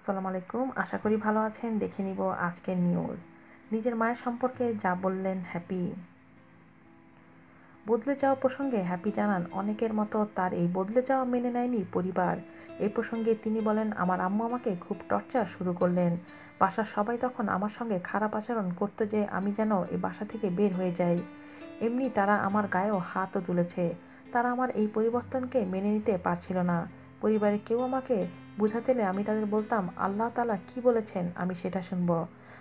আসসালামু আলাইকুম। আশা করি ভালো আছেন। দেখে নিব আজকের নিউজ নিজের মায়ের সম্পর্কে যা বললেন হ্যাপি। বদলে যাওয়া প্রসঙ্গে হ্যাপি জানান, অনেকের মতো তার এই বদলে যাওয়া মেনে নেয়নি পরিবার। এই প্রসঙ্গে তিনি বলেন, আমার আম্মু আমাকে খুব টর্চার শুরু করলেন। বাসার সবাই তখন আমার সঙ্গে খারাপ আচরণ করতো যে আমি যেন এই বাসা থেকে বের হয়ে যাই। এমনি তারা আমার গায়েও হাতও তুলেছে। তারা আমার এই পরিবর্তনকে মেনে নিতে পারছিল না। পরিবারের কেউ আমাকে বুঝাতে আমি তাদের বলতাম, আল্লাহ তালা কি বলেছেন আমি সেটা শুনব।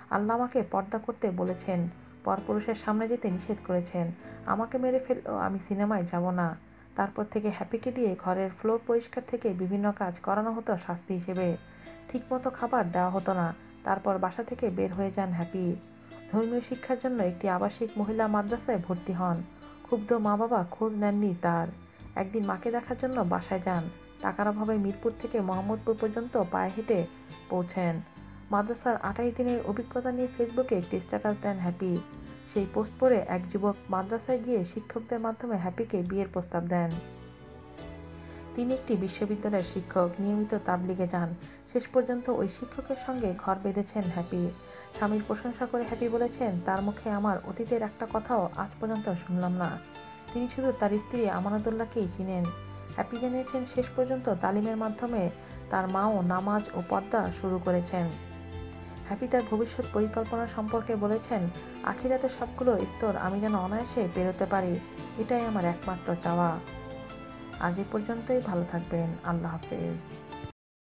আল্লাহ আমাকে পর্দা করতে বলেছেন, পরপুরুষের সামনে যেতে নিষেধ করেছেন। আমাকে মেরে ফেললেও আমি সিনেমায় যাব না। তারপর থেকে হ্যাপিকে দিয়ে ঘরের ফ্লোর পরিষ্কার থেকে বিভিন্ন কাজ করানো হতো শাস্তি হিসেবে। ঠিকমতো খাবার দেওয়া হতো না। তারপর বাসা থেকে বের হয়ে যান হ্যাপি। ধর্মীয় শিক্ষার জন্য একটি আবাসিক মহিলা মাদ্রাসায় ভর্তি হন। ক্ষুব্ধ মা বাবা খোঁজ নেননি তার। একদিন মাকে দেখার জন্য বাসায় যান। টাকার অভাবে মিরপুর থেকে মোহাম্মদপুর পর্যন্ত পায়ে হেঁটে পৌঁছেন। মাদ্রাসার আঠাশ দিনের অভিজ্ঞতা নিয়ে ফেসবুকে একটি স্ট্যাটাস দেন হ্যাপি। সেই পোস্ট পরে এক যুবক মাদ্রাসায় গিয়ে শিক্ষকদের মাধ্যমে হ্যাপিকে বিয়ের প্রস্তাব দেন। তিনি একটি বিশ্ববিদ্যালয়ের শিক্ষক। নিয়মিত তাবলিগে যান। শেষ পর্যন্ত ওই শিক্ষকের সঙ্গে ঘর বেঁধেছেন হ্যাপি। স্বামীর প্রশংসা করে হ্যাপি বলেছেন, তার মুখে আমার অতীতের একটা কথাও আজ পর্যন্ত শুনলাম না। তিনি শুধু তার স্ত্রী আমানতুল্লাহকেই চিনেন। হ্যাপি জানিয়েছেন, শেষ পর্যন্ত তালিমের মাধ্যমে তার মাও নামাজ ও পর্দা শুরু করেছেন। হ্যাপি তার ভবিষ্যৎ পরিকল্পনা সম্পর্কে বলেছেন আখিরাতে সবগুলো স্তর আমি যেন অনায়াসে বেরোতে পারি, এটাই আমার একমাত্র চাওয়া। আজ এ পর্যন্তই, ভালো থাকবেন, আল্লাহ হাফেজ।